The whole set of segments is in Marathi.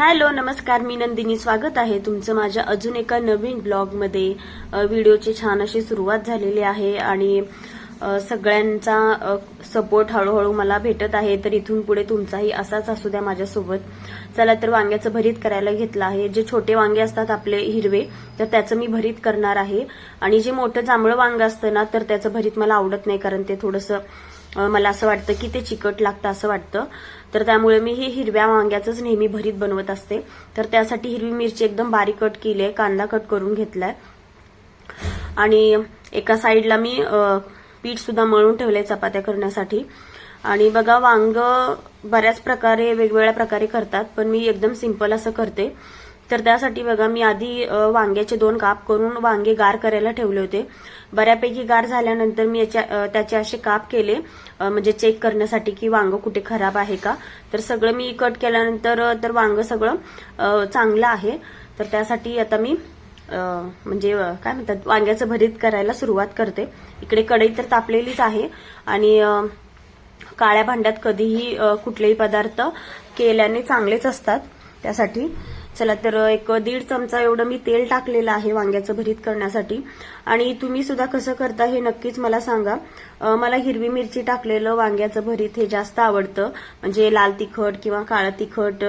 हॅलो नमस्कार मी नंदिनी. स्वागत आहे तुमचं माझ्या अजून एका नवीन ब्लॉगमध्ये. व्हिडिओची छान अशी सुरुवात झालेली आहे आणि सगळ्यांचा सपोर्ट हळूहळू मला भेटत आहे. तर इथून पुढे तुमचाही असाच असू द्या माझ्यासोबत. चला तर वांग्याचं भरीत करायला घेतलं आहे. जे छोटे वांगे असतात आपले हिरवे तर त्याचं मी भरीत करणार आहे. आणि जे मोठं जांभळं वांग असतं ना तर त्याचं भरीत मला आवडत नाही कारण ते थोडंसं मला असं वाटतं की ते चिकट लागतं असं वाटतं. तर त्यामुळे मी हे हिरव्या वांग्याचंच नेहमी भरीत बनवत असते. तर त्यासाठी हिरवी मिरची एकदम बारीक कट केली आहे कांदा कट करून घेतलाय. आणि एका साईडला मी पीठ सुद्धा मळून ठेवलंय चपात्या करण्यासाठी. आणि बघा वांग बऱ्याच प्रकारे वेगवेगळ्या प्रकारे करतात पण मी एकदम सिंपल असं करते. तर त्यासाठी बघा मी आधी वांग्याचे दोन काप करून वांगे गार करायला ठेवले होते. बऱ्यापैकी गार झाल्यानंतर मी याच्या त्याचे असे काप केले. म्हणजे चेक करण्यासाठी की वांग कुठे खराब आहे का. तर सगळं मी कट केल्यानंतर तर वांग सगळं चांगलं आहे. तर त्यासाठी आता मी म्हणजे काय म्हणतात वांग्याचं भरीत करायला सुरुवात करते. इकडे कढई तर तापलेलीच आहे. आणि काळ्या भांड्यात कधीही कुठलेही पदार्थ केल्याने चांगलेच असतात. त्यासाठी चला तर एक दीड चमचा एवढं मी तेल टाकलेलं आहे वांग्याचं भरीत करण्यासाठी. आणि तुम्ही सुद्धा कसं करता हे नक्कीच मला सांगा. मला हिरवी मिरची टाकलेलं वांग्याचं भरीत हे जास्त आवडतं. म्हणजे लाल तिखट किंवा काळं तिखट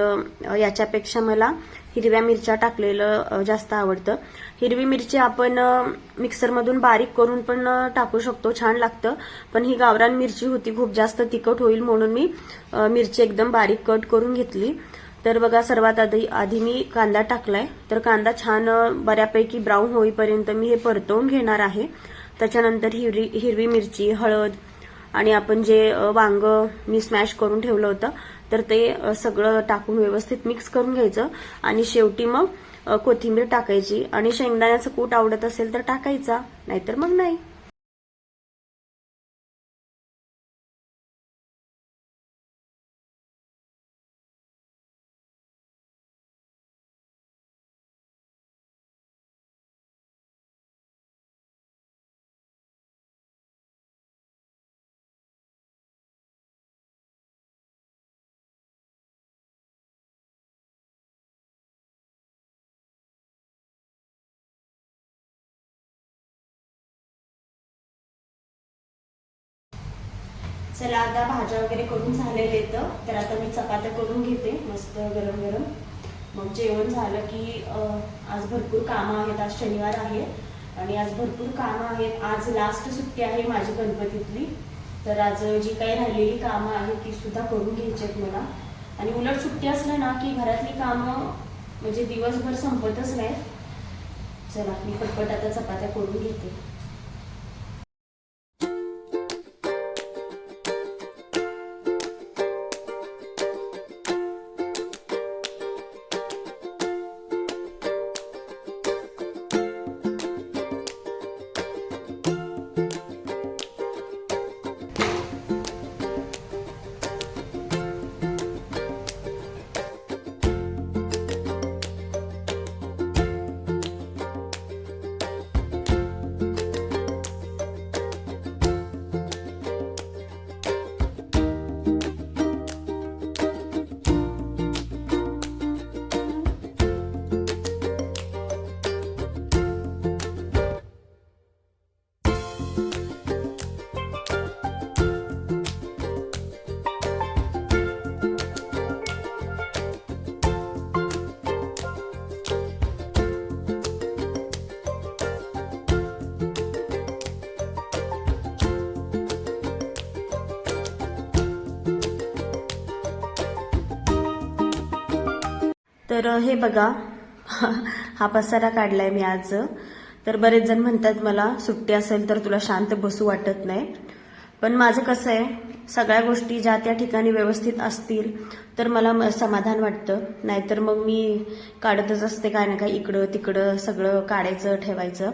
याच्यापेक्षा मला हिरव्या मिरच्या टाकलेलं जास्त आवडतं. हिरवी मिरची आपण मिक्सरमधून बारीक करून पण टाकू शकतो छान लागतं. पण ही गावरान मिरची होती खूप जास्त तिखट होईल म्हणून मी मिरची एकदम बारीक कट करून घेतली. तर बघा सर्वात आधी आधी मी कांदा टाकलाय. तर कांदा छान बऱ्यापैकी ब्राऊन होईपर्यंत मी हे परतवून घेणार आहे. त्याच्यानंतर हिरवी हिरवी मिरची हळद आणि आपण जे वांग मी स्मॅश करून ठेवलं होतं तर ते सगळं टाकून व्यवस्थित मिक्स करून घ्यायचं. आणि शेवटी मग कोथिंबीर टाकायची. आणि शेंगदाण्याचं कूट आवडत असेल तर टाकायचा नाहीतर मग नाही. चला आता भाज्या वगैरे करून झालेले तर तर आता मी चपात्या करून घेते मस्त गरम गरम. मग जेवण झालं की आज भरपूर कामं आहेत. आज शनिवार आहे आणि आज भरपूर कामं आहेत. आज लास्ट सुट्टी आहे माझी गणपतीतली. तर आज जी काही राहिलेली कामं आहेत ती सुद्धा करून घ्यायची आहेत मला. आणि उलट सुट्टी असलं ना की घरातली कामं म्हणजे दिवसभर संपतच नाहीत. चला मी पटपट आता चपात्या करून घेते. तर हे बघा. हा पसारा काढलाय मी आज. तर बरेच जण म्हणतात मला सुट्टी असेल तर तुला शांत बसू वाटत नाही. पण माझं कसं आहे सगळ्या गोष्टी ज्या त्या ठिकाणी व्यवस्थित असतील तर मला म- समाधान वाटतं. नाहीतर मग मी काढतच असते काय ना काय इकडं तिकडं सगळं काढायचं ठेवायचं.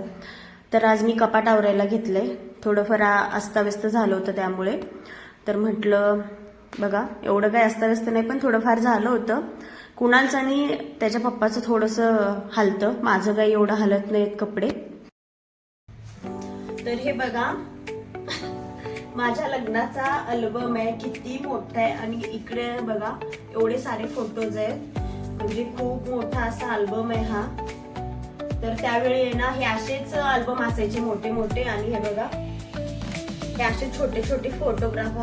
तर आज मी कपाट आवरायला घेतलंय. थोडंफार अस्ताव्यस्त झालं होतं त्यामुळे. तर म्हटलं बघा एवढं काय अस्ताव्यस्त नाही पण थोडंफार झालं होतं. कुणालचं आणि त्याच्या पप्पाचं थोडंसं हलतं. माझं काही एवढं हलत नाहीत कपडे. तर हे बघा माझ्या लग्नाचा अल्बम आहे किती मोठा आहे. आणि इकडे बघा एवढे सारे फोटोज आहेत. म्हणजे खूप मोठा असा अल्बम आहे हा. तर त्यावेळी आहे ना हे असेच अल्बम असायचे मोठे मोठे. आणि हे बघा हे असे छोटे छोटे फोटोग्राफ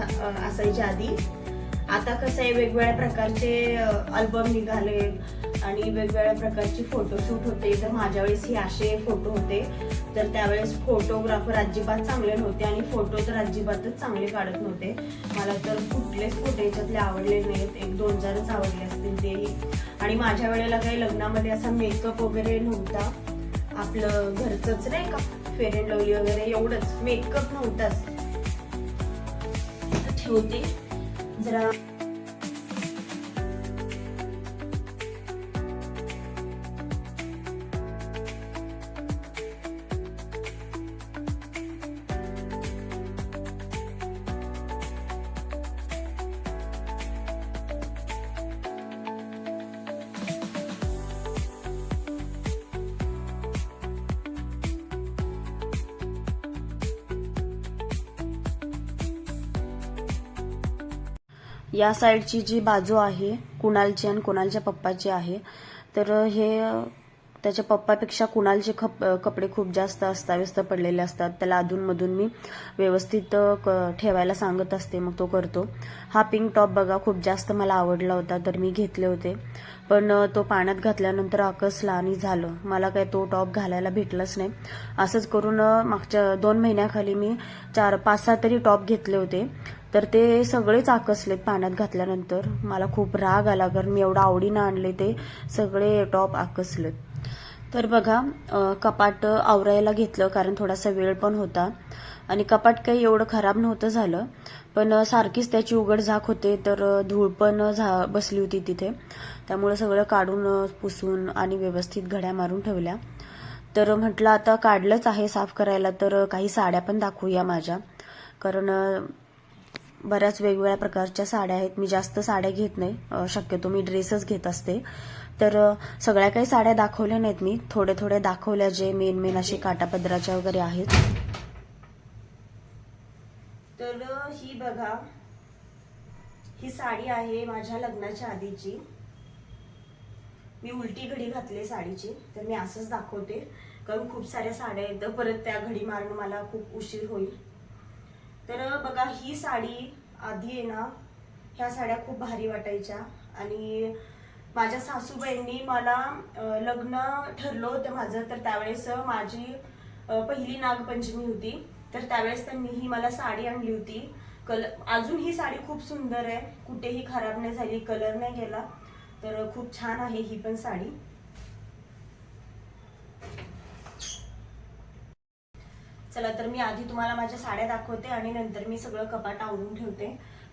असायचे आधी. आता कसं आहे वेगवेगळ्या प्रकारचे अल्बम निघाले आणि वेगवेगळ्या प्रकारचे फोटोशूट होते. तर माझ्या वेळेस हे असे फोटो होते. तर त्यावेळेस फोटोग्राफर अजिबात चांगले नव्हते आणि फोटो तर अजिबातच चांगले काढत नव्हते. मला तर कुठलेच फोटो याच्यातले आवडले नाहीत. एक दोन चारच आवडले असतील तेही. आणि माझ्या वेळेला काही लग्नामध्ये असा मेकअप वगैरे नव्हता. आपलं घरचंच नाही का? फेअर अँड लवली वगैरे एवढंच. मेकअप नव्हताच. ठेवते. Tada! या साईडची जी बाजू आहे कुणालची आणि कुणालच्या पप्पाची आहे तर हे त्याच्या पप्पापेक्षा कुणालचे खप कपडे खूप जास्त अस्ताव्यस्त पडलेले असतात. त्याला अधूनमधून मी व्यवस्थित क- ठेवायला सांगत असते मग तो करतो. हा पिंक टॉप बघा खूप जास्त मला आवडला होता तर मी घेतले होते. पण तो पाण्यात घातल्यानंतर आकसला आणि झालं. मला काय तो टॉप घालायला भेटलाच नाही. असंच करून मागच्या दोन महिन्याखाली मी चार पाच सहा तरी टॉप घेतले होते. तर ते सगळेच आकसलेत पाण्यात घातल्यानंतर. मला खूप राग आला कारण मी एवढं आवडीनं आणले ते सगळे टॉप आकसलेत. तर बघा कपाट आवरायला घेतलं कारण थोडासा वेळ पण होता. आणि कपाट काही एवढं खराब नव्हतं झालं पण सारखीच त्याची उघड झाक होते तर धूळ पण झा बसली होती तिथे. त्यामुळे सगळं काढून पुसून आणि व्यवस्थित घड्या मारून ठेवल्या. तर म्हटलं आता काढलंच आहे साफ करायला तर काही साड्या पण दाखवूया माझ्या. कारण बऱ्याच वेगवेगळ्या प्रकारच्या साड्या आहेत. मी जास्त साड्या घेत नाही. शक्यतो मी ड्रेसच घेत असते. तर सगळ्या काही साड्या दाखवल्या नाहीत मी. थोडे थोडे दाखवल्या जे मेन मेन असे काटापदराच्या वगैरे आहेत. तर ही बघा. ही साडी आहे माझ्या लग्नाच्या आधीची. मी उलटी घडी घातली साडीची. तर मी असंच दाखवते. कारण खूप साऱ्या साड्या आहेत. तर परत त्या घडी मारून मला खूप उशीर होईल. तर बघा ही साडी आधी आहे ना ह्या साड्या खूप भारी वाटायच्या. आणि माझ्या सासूबाईंनी मला लग्न ठरलं होतं माझं तर त्यावेळेस माझी पहिली नागपंचमी होती. तर त्यावेळेस त्यांनी ही मला साडी आणली होती. कलर अजून ही साडी खूप सुंदर आहे. कुठेही खराब नाही झाली कलर नाही गेला. तर खूप छान आहे ही पण साडी. चला तर मी आधी तुम्हाला माझ्या साड्या दाखवते आणि नंतर मी सगळं कपाट आवरून ठेवते.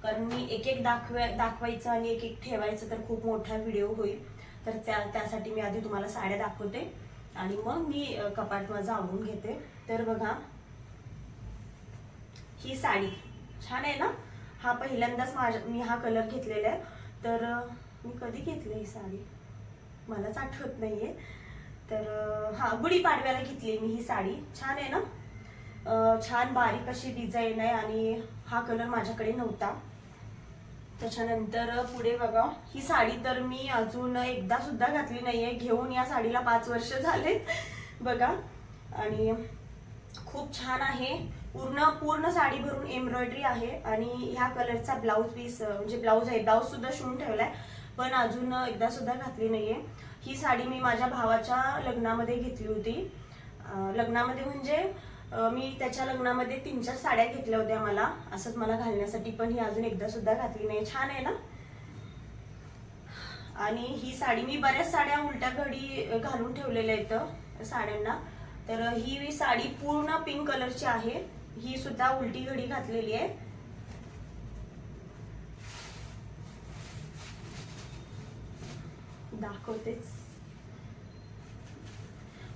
कारण मी एक एक दाखवा दाखवायचं आणि एक एक ठेवायचं तर खूप मोठा व्हिडिओ होईल. तर त्या त्यासाठी मी आधी तुम्हाला साड्या दाखवते. आणि मग मी कपाट माझं आवरून घेते. तर बघा ही साडी छान आहे ना? हा पहिल्यांदाच माझ्या मी हा कलर घेतलेला आहे. तर मी कधी घेतली ही साडी? मलाच आठवत नाहीये. तर हा गुढीपाडव्याला घेतली मी ही साडी. छान आहे ना? छान बारीक अशी डिझाईन आहे आणि हा कलर माझ्याकडे नव्हता. त्याच्यानंतर पुढे बघा ही साडी तर मी अजून एकदा सुद्धा घातली नाहीये. घेऊन या साडीला पाच वर्ष झाले बघा. आणि खूप छान आहे. पूर्ण पूर्ण साडी भरून एम्ब्रॉयडरी आहे. आणि ह्या कलरचा ब्लाऊज पीस म्हणजे ब्लाऊज आहे ब्लाऊज सुद्धा शिवून ठेवलाय. पण अजून एकदा सुद्धा घातली नाहीये. ही साडी मी माझ्या भावाच्या लग्नामध्ये घेतली होती. लग्नामध्ये म्हणजे मी त्याच्या लग्नामध्ये तीन चार साड्या घेतल्या होत्या मला. असंच मला घालण्यासाठी पण ही अजून एकदा सुद्धा घातली नाही. छान आहे ना? आणि ही साडी मी बऱ्याच साड्या उलट्या घडी घालून ठेवलेल्या आहेत साड्यांना. तर ही साडी पूर्ण पिंक कलरची आहे. ही सुद्धा उलटी घडी घातलेली आहे. दाखवतेच.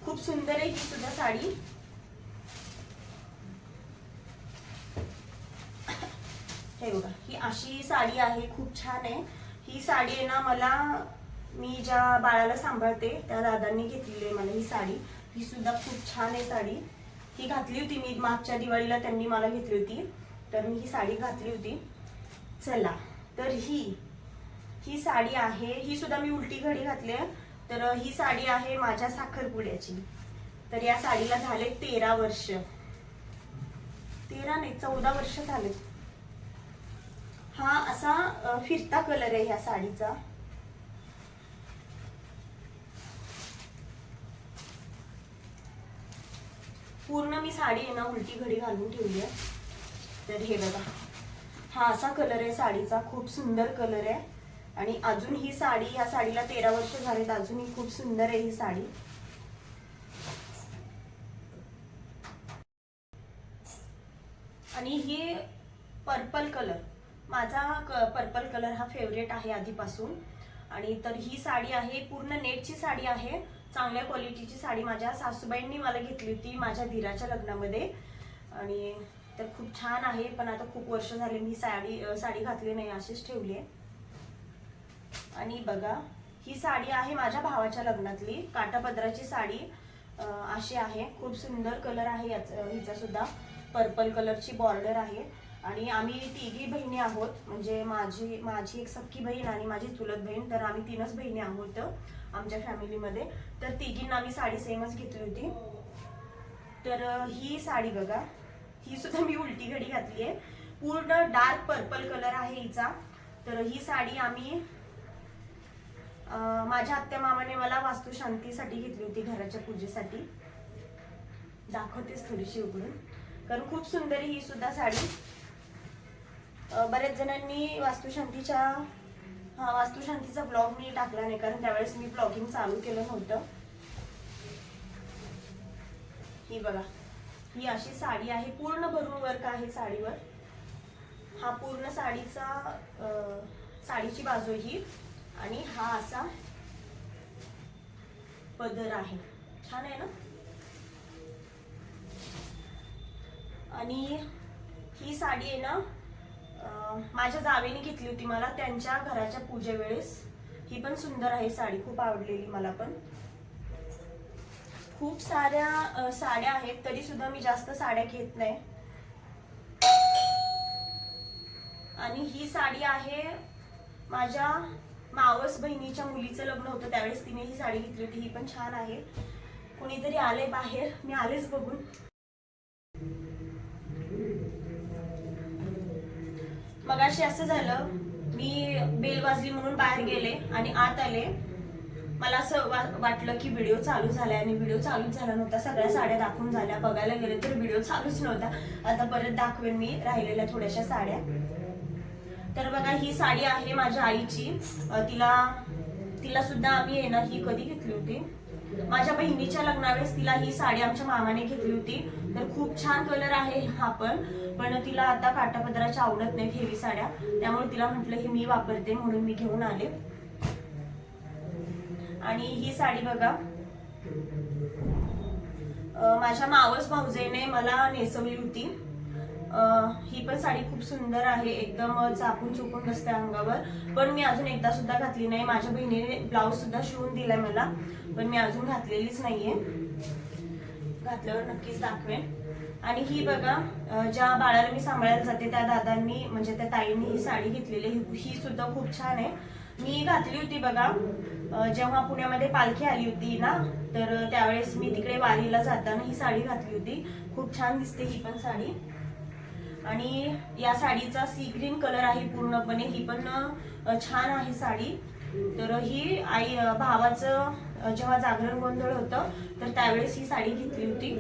खूप सुंदर आहे ही सुद्धा साडी. हे बघा ही अशी साडी आहे खूप छान आहे. ही साडी आहे ना मला मी ज्या बाळाला सांभाळते त्या दादांनी घेतलेली आहे मला ही साडी. ही सुद्धा खूप छान आहे साडी. ही घातली होती मी मागच्या दिवाळीला त्यांनी मला घेतली होती. तर मी ही साडी घातली होती. चला तर ही ही साडी आहे. ही सुद्धा मी उलटी घडी घातली आहे. तर ही साडी आहे माझ्या साखरपुड्याची. तर या साडीला झाले तेरा वर्ष. तेरा नाही चौदा वर्ष झाले हा असा फिरता कलर आहे ह्या साडीचा. पूर्ण मी साडी आहे ना उलटी घडी घालून ठेवली आहे. तर हे बघा. हा असा कलर आहे साडीचा खूप सुंदर कलर आहे. आणि अजून ही साडी या साडीला तेरा वर्ष झालेत अजूनही खूप सुंदर आहे ही साडी. आणि ही पर्पल कलर माझा पर्पल कलर हा फेवरेट आहे आधीपासून. आणि तर ही साडी आहे पूर्ण नेटची साडी आहे. चांगल्या क्वालिटीची साडी माझ्या सासूबाईंनी मला घेतली होती माझ्या धीराच्या लग्नामध्ये. आणि तर खूप छान आहे पण आता खूप वर्ष झाले मी साडी साडी घातली नाही अशीच ठेवली आहे. आणि बघा ही साडी आहे माझ्या भावाच्या लग्नातली. काटापदराची साडी अशी आहे. खूप सुंदर कलर आहे याच हिचा सुद्धा. पर्पल कलरची बॉर्डर आहे. आणि आम्ही तिघी बहिणी आहोत. म्हणजे माझी माझी एक सख्खी बहीण आणि माझी चुलत बहीण तर आम्ही तीनच बहिणी आहोत आमच्या फॅमिलीमध्ये तर तिघींना आम्ही साडी सेमच घेतली होती. तर ही साडी बघा. ही सुद्धा मी उलटी घडी घातली आहे. पूर्ण डार्क पर्पल कलर आहे हिचा. तर ही साडी आम्ही माझ्या आत्या मामाने मला वास्तुशांतीसाठी घेतली होती घराच्या पूजेसाठी. दाखवतेच थोडीशी उघडून. कारण खूप सुंदर ही सुद्धा साडी. बऱ्याच जणांनी वास्तुशांतीच्या हा वास्तुशांतीचा ब्लॉग मी टाकला नाही कारण त्यावेळेस मी ब्लॉगिंग चालू केलं नव्हतं. ही बघा. ही अशी साडी आहे पूर्ण भरून वर्क आहे साडीवर? हा पूर्ण साडीचा साडीची बाजू ही आणि हा असा पदर आहे. छान आहे ना? आणि ही साडी आहे ना माझ्या जावेने घेतली होती मला त्यांच्या घराच्या पूजेवेळेस ही पण सुंदर आहे साडी खूप आवडलेली मला पण. खूप साऱ्या साड्या आहेत तरी सुद्धा मी जास्त साड्या घेत नाही. आणि ही साडी आहे माझ्या मावस बहिणीच्या मुलीचं लग्न होतं त्यावेळेस तिने ही साडी घेतली होती. ही पण छान आहे. कोणीतरी आले बाहेर मी आलेच बघून. मगाशी असं झालं मी बेल वाजली म्हणून बाहेर गेले आणि आत आले. मला असं वा- वाटलं की व्हिडिओ चालू झालाय आणि व्हिडिओ चालूच झाला नव्हता. सगळ्या साड्या दाखवून झाल्या. बघायला गेले तर व्हिडिओ चालूच नव्हता. आता परत दाखवेन मी राहिलेल्या थोड्याशा साड्या. तर बघा ही साडी आहे माझ्या आईची. तिला तिला सुद्धा आम्ही आहे ना ही कधी घेतली होती? माझ्या बहिणीच्या लग्नावेळेस तिला ही साडी आमच्या मामाने घेतली होती. तर खूप छान कलर आहे हा पण. पण तिला आता काटापदराच्या आवडत नाहीत हेवी साड्या. त्यामुळे तिला म्हटलं ही मी वापरते म्हणून मी घेऊन आले. आणि ही साडी बघा. माझ्या मावस भाऊजेने मला नेसवली होती. ही पण साडी खूप सुंदर आहे. एकदम चापून चुकून बसते अंगावर. पण मी अजून एकदा सुद्धा घातली नाही. माझ्या बहिणीने ब्लाऊज सुद्धा शिवून दिलाय मला. पण मी अजून घातलेलीच नाहीये. घातल्यावर नक्कीच दाखवेन. आणि ही बघा ज्या बाळाला मी सांभाळायला जाते त्या दादांनी म्हणजे त्या ताईंनी ही साडी घेतलेली ही सुद्धा खूप छान आहे. मी घातली होती बघा. जेव्हा पुण्यामध्ये पालखी आली होती ना तर त्यावेळेस मी तिकडे वारीला जाताना ही साडी घातली होती. खूप छान दिसते ही पण साडी. आणि या साडीचा सी ग्रीन कलर आहे पूर्णपणे. ही पण छान आहे साडी. तर ही आई भावाचं जेव्हा जागरण गोंधळ होतं तर त्यावेळेस ही साडी घेतली होती.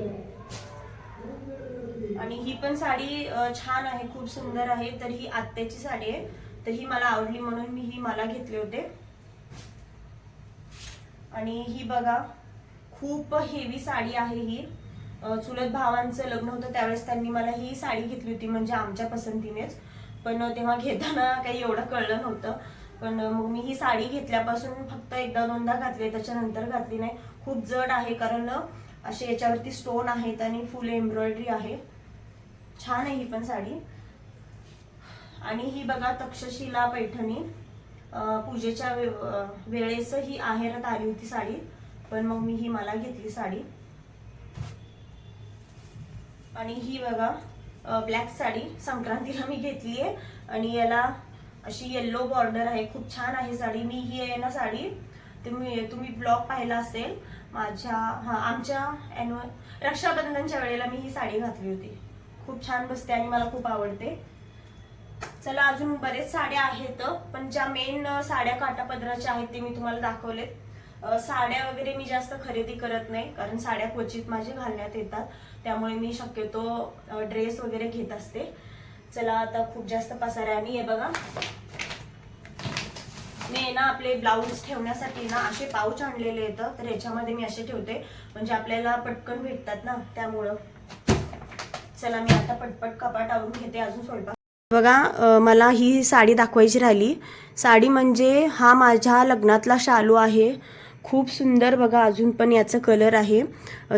आणि ही पण साडी छान आहे खूप सुंदर आहे. तर ही आत्याची साडी आहे. तर ही मला आवडली म्हणून मी ही मला घेतले होते. आणि ही बघा खूप हेवी साडी आहे ही. चुलत भावांचं लग्न होतं त्यावेळेस त्यांनी मला ही साडी घेतली होती म्हणजे आमच्या पसंतीनेच. पण तेव्हा घेताना काही एवढं कळलं नव्हतं. पण मग मी ही साडी घेतल्यापासून फक्त एकदा दोनदा घातली त्याच्यानंतर घातली नाही. खूप जड आहे कारण असे याच्यावरती स्टोन आहेत आणि फुल एम्ब्रॉयडरी आहे. छान आहे ही पण साडी. आणि ही बघा तक्षशिला पैठणी. पूजेच्या वे- वेळेस ही आहेरात आली होती साडी. पण मग मी ही मला घेतली साडी. आणि ही बघा ब्लॅक साडी संक्रांतीला मी घेतली आहे आणि याला अशी येल्लो बॉर्डर आहे. खूप छान आहे साडी. मी ही आहे ना साडी. तुम्ही तुम्ही ब्लॉग पाहिला असेल. माझ्या हा आमच्या ॲन्युअल रक्षाबंधनच्या वेळेला मी ही साडी घातली होती. खूप छान बसते आणि मला खूप आवडते. चला अजून बरेच साड्या आहेत पण ज्या मेन साड्या काटापदराच्या आहेत ते मी तुम्हाला दाखवलेत. साड्या वगैरे मी जास्त खरेदी करत नाही कारण साड्या क्वचित माझे घालण्यात येतात. त्यामुळे मी शक्यतो ड्रेस वगैरे घेत असते. चला आता खूप जास्त पसाऱ्या आणि हे बघा. मी ना आपले ब्लाऊज ठेवण्यासाठी ना असे पाऊच आणलेले येतं. तर ह्याच्यामध्ये मी असे ठेवते. म्हणजे आपल्याला पटकन भेटतात ना त्यामुळं. चला मी आता पटपट कपाट आवरून घेते अजून स्वयंपाक. बघा मला ही साडी दाखवायची राहिली. साडी म्हणजे हा माझ्या लग्नातला शालू आहे. खूप सुंदर बघा अजून पण याचं कलर आहे.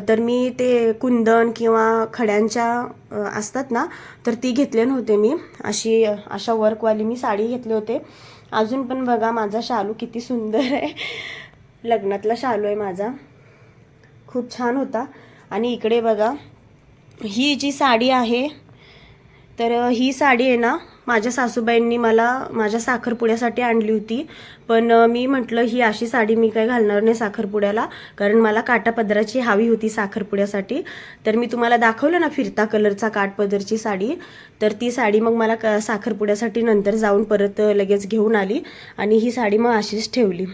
तर मी ते कुंदन किंवा खड्यांच्या असतात ना तर ती घेतले नव्हते मी. अशी अशा वर्कवाली मी साडी घेतले होते. अजून पण बघा माझा शालू किती सुंदर आहे. लग्नातला शालू आहे माझा. खूप छान होता. आणि इकडे बघा ही जी साडी आहे तर ही साडी आहे ना माझ्या सासूबाईंनी मला माझ्या साखरपुड्यासाठी आणली होती. पण मी म्हटलं ही अशी साडी मी काय घालणार नाही साखरपुड्याला कारण मला काटापदराची हवी होती साखरपुड्यासाठी. तर मी तुम्हाला दाखवलं ना फिरता कलरचा काटपदरची साडी? तर ती साडी मग मला साखरपुड्यासाठी नंतर जाऊन परत लगेच घेऊन आली आणि ही साडी मग अशीच ठेवली.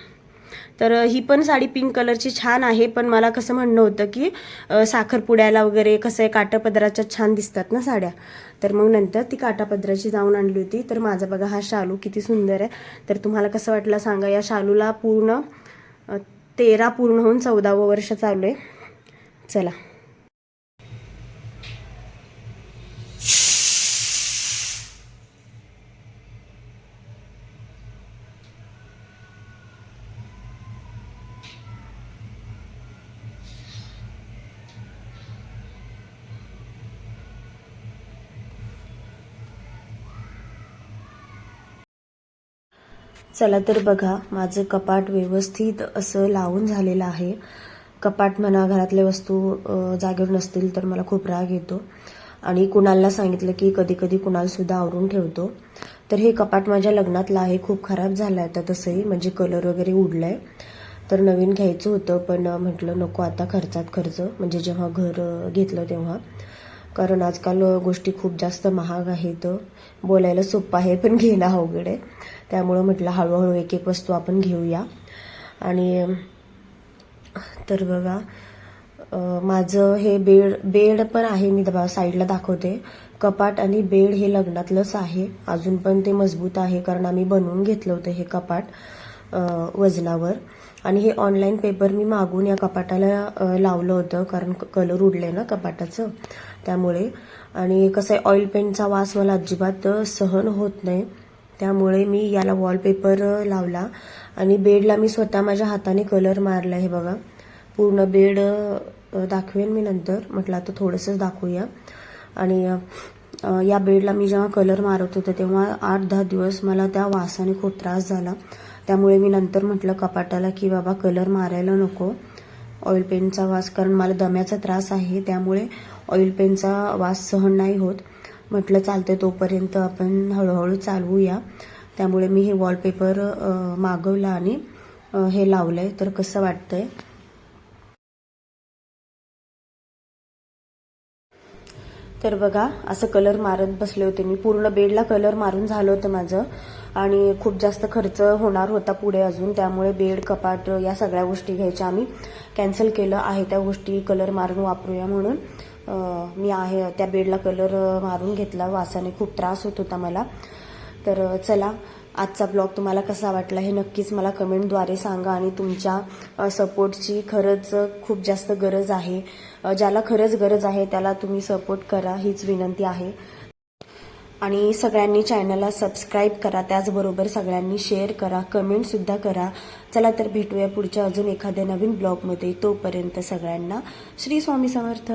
तर ही पण साडी पिंक कलरची छान आहे पण मला कसं म्हणणं होतं की साखरपुड्याला वगैरे कसं आहे काटापदराच्या छान दिसतात ना साड्या. तर मग नंतर ती काटापदराची जाऊन आणली होती. तर माझा बघा हा शालू किती सुंदर आहे. तर तुम्हाला कसं वाटलं सांगा. या शालूला पूर्ण तेरा पूर्ण होऊन चौदावं वर्ष चालू आहे. चला. चला तर बघा माझं कपाट व्यवस्थित असं लावून झालेलं आहे. कपाट म्हणा घरातल्या वस्तू जागेवर नसतील तर मला खूप राग येतो. आणि कुणालला सांगितलं की कधी कधी कुणालसुद्धा आवरून ठेवतो. तर हे कपाट माझ्या लग्नातलं आहे खूप खराब झालं आहे आता तसंही म्हणजे कलर वगैरे उडलं आहे तर नवीन घ्यायचं होतं पण म्हटलं नको आता खर्चात खर्च म्हणजे जेव्हा घर घेतलं तेव्हा. कारण आजकाल गोष्टी खूप जास्त महाग आहेत. बोलायला सोपं आहे पण घेणं अवघड आहे. त्यामुळं म्हटलं हळूहळू एक एक वस्तू आपण घेऊया. आणि तर बघा माझं हे बेड बेड पण आहे मी दबा साईडला दाखवते. कपाट आणि बेड हे लग्नातलंच आहे. अजून पण ते मजबूत आहे कारण आम्ही बनवून घेतलं होतं हे कपाट वजनावर. आणि हे ऑनलाईन पेपर मी मागून या कपाटाला लावलं होतं कारण कलर उडले ना कपाटाचं. त्यामुळे. आणि कसं आहे ऑइल पेंटचा वास मला अजिबात सहन होत नाही. त्यामुळे मी याला वॉलपेपर लावला. आणि बेडला मी स्वतः माझ्या हाताने कलर मारला हे बघा. पूर्ण बेड दाखवेन मी नंतर. म्हटलं आता थोडंसंच दाखवूया. आणि या बेडला मी जेव्हा कलर मारत होते तेव्हा आठ दहा दिवस मला त्या वासाने खूप त्रास झाला. त्यामुळे मी नंतर म्हटलं कपाटाला की बाबा कलर मारायला नको. ऑइल पेंटचा वास कारण मला दम्याचा त्रास आहे. त्यामुळे ऑइल पेनचा वास सहन नाही होत. म्हटलं चालतंय तोपर्यंत आपण हळूहळू चालवूया. त्यामुळे मी हे वॉलपेपर मागवलं आणि हे हे लावलंय. तर कसं वाटतंय? तर बघा असं कलर मारत बसले होते मी. पूर्ण बेडला कलर मारून झालं होतं माझं. आणि खूप जास्त खर्च होणार होता पुढे अजून. त्यामुळे बेड कपाट या सगळ्या गोष्टी घ्यायच्या आम्ही. कॅन्सल केलं आहे त्या गोष्टी. कलर मारून वापरूया म्हणून. मी आहे त्या बेडला कलर मारून घेतला. वासाने खूप त्रास होत होता मला. तर चला आजचा ब्लॉग तुम्हाला कसा वाटला हे नक्कीच मला कमेंटद्वारे सांगा आणि तुमच्या सपोर्टची खरंच खूप जास्त गरज आहे. ज्याला खरंच गरज आहे त्याला तुम्ही सपोर्ट करा हीच विनंती आहे. आणि सगळ्यांनी चॅनलला सबस्क्राईब करा त्याचबरोबर सगळ्यांनी शेअर करा कमेंटसुद्धा करा. चला तर भेटूया पुढच्या अजून एखाद्या नवीन ब्लॉगमध्ये तोपर्यंत सगळ्यांना श्री स्वामी समर्थ.